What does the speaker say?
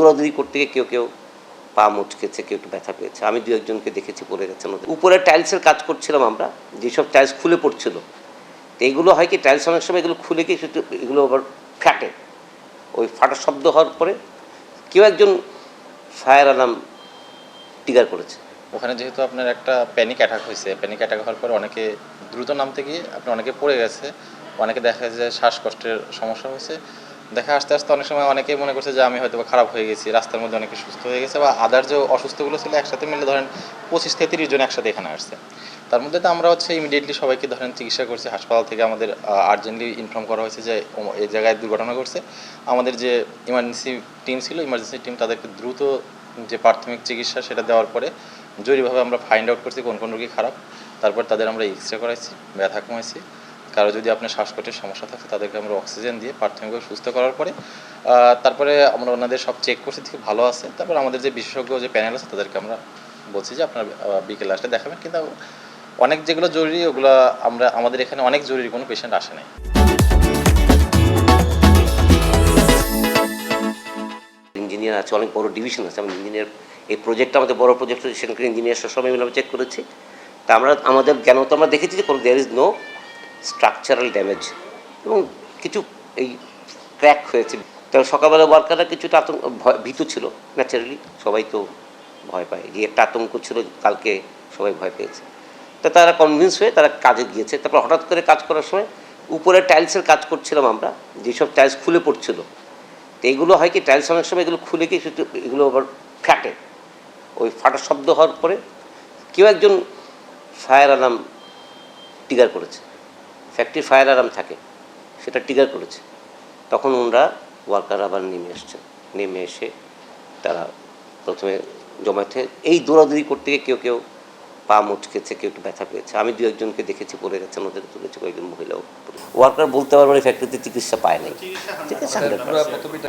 দৌড়াদৌড়ি করতে গিয়ে কেউ কেউ পা মুচকেছে, কেউ একটু ব্যথা পেয়েছে। আমি দু একজনকে দেখেছি পড়ে গেছে নদী উপরে টাইলসের কাজ করছিলাম আমরা, যেসব টাইলস খুলে পড়ছিল। তো এগুলো হয় কি টাইলস অনেক সময় এগুলো খুলে গিয়ে সেটা, এগুলো আবার ফাটে। ওই ফাটার শব্দ হওয়ার পরে কেউ একজন ফায়ার অ্যালার্ম ট্রিগার করেছে। ওখানে যেহেতু আপনার একটা প্যানিক অ্যাটাক হয়েছে প্যানিক অ্যাটাক হওয়ার পরে অনেকে দ্রুত নামতে গিয়ে আপনার অনেকে পড়ে গেছে, অনেকে দেখা যায় শ্বাসকষ্টের সমস্যা হয়েছে। দেখা আস্তে আস্তে অনেক সময় অনেকেই মনে করছে যে আমি হয়তো খারাপ হয়ে গেছি, রাস্তার মধ্যে অনেকে সুস্থ হয়ে গেছে বা আদার যে অসুস্থগুলো ছিল একসাথে মিলে ধরেন পঁচিশ থেকে তিরিশ জন একসাথে এখানে আসছে। তার মধ্যে তো আমরা হচ্ছে ইমিডিয়েটলি সবাইকে ধরেন চিকিৎসা করছি। হাসপাতাল থেকে আমাদের আর্জেন্টলি ইনফর্ম করা হয়েছে যে এই জায়গায় দুর্ঘটনা ঘটছে। আমাদের যে ইমার্জেন্সি টিম ছিল ইমার্জেন্সি টিম তাদেরকে দ্রুত যে প্রাথমিক চিকিৎসা সেটা দেওয়ার পরে জরুরিভাবে আমরা ফাইন্ড আউট করছি কোন কোন রোগী খারাপ। তারপর তাদের আমরা এক্স রে করাইছি, ব্যথা কমাইছি। কারও যদি আপনার শ্বাসকষ্টের সমস্যা থাকে, তাদেরকে আমরা অক্সিজেন দিয়ে প্রাথমিকভাবে সুস্থ করার পরে তারপরে আমরা ওনাদের সব চেক করছি থেকে ভালো আছে। তারপর আমাদের যে বিশেষজ্ঞ যে প্যানেল আছে, তাদেরকে আমরা বলছি যে আপনার বিকেল আসলে দেখাবেন। কিন্তু অনেক যেগুলো জরুরি, ওগুলো আমরা, আমাদের এখানে অনেক জরুরি, কোনো পেশেন্ট আসে নাই। ইঞ্জিনিয়ার আছে, অনেক বড় ডিভিশন আছে। আমাদের ইঞ্জিনিয়ার এই প্রজেক্টটা আমাদের বড় প্রজেক্ট সেখানকার ইঞ্জিনিয়ার সবাই মিলে আমরা চেক করেছি। তা আমরা, আমাদের জ্ঞান তো আমরা দেখেছি যে কোনো there is no structural damage এবং কিছু এই ক্র্যাক হয়েছে। তো সকালবেলা ওয়ার্কাররা কিছুটা আতঙ্ক ভীতু ছিল ন্যাচারালি সবাই তো ভয় পায়। যে একটা আতঙ্ক ছিল, কালকে সবাই ভয় পেয়েছে। তা তারা কনভিন্স হয়ে তারা কাজে গিয়েছে। তারপর হঠাৎ করে কাজ করার সময় উপরে টাইলসের কাজ করছিলাম আমরা, যেসব টাইলস খুলে পড়ছিল। তো এগুলো হয় কি টাইলস অনেক সময় এগুলো খুলে গিয়ে সেটা এগুলো আবার ফ্যাটে ওই ফাটার শব্দ হওয়ার পরে কেউ একজন ফায়ার অ্যালার্ম ট্রিগার করেছে। ফ্যাক্টরি ফায়ার অ্যালার্ম থাকে সেটা টিগার করেছে। তখন ওনারা ওয়ার্কার আবার নেমে এসছেন নেমে এসে তারা প্রথমে জমাতে এই দৌড়াদৌড়ি করতে গিয়ে কেউ কেউ পা মুচকেছে কেউ একটু ব্যথা পেয়েছে। আমি দু একজনকে দেখেছি পড়ে গেছেন ওদের তুলেছে কয়েকজন মহিলাও। ওয়ার্কার বলতে পারবেন ফ্যাক্টরিতে চিকিৎসা পায় নাই। চিকিৎসা 100%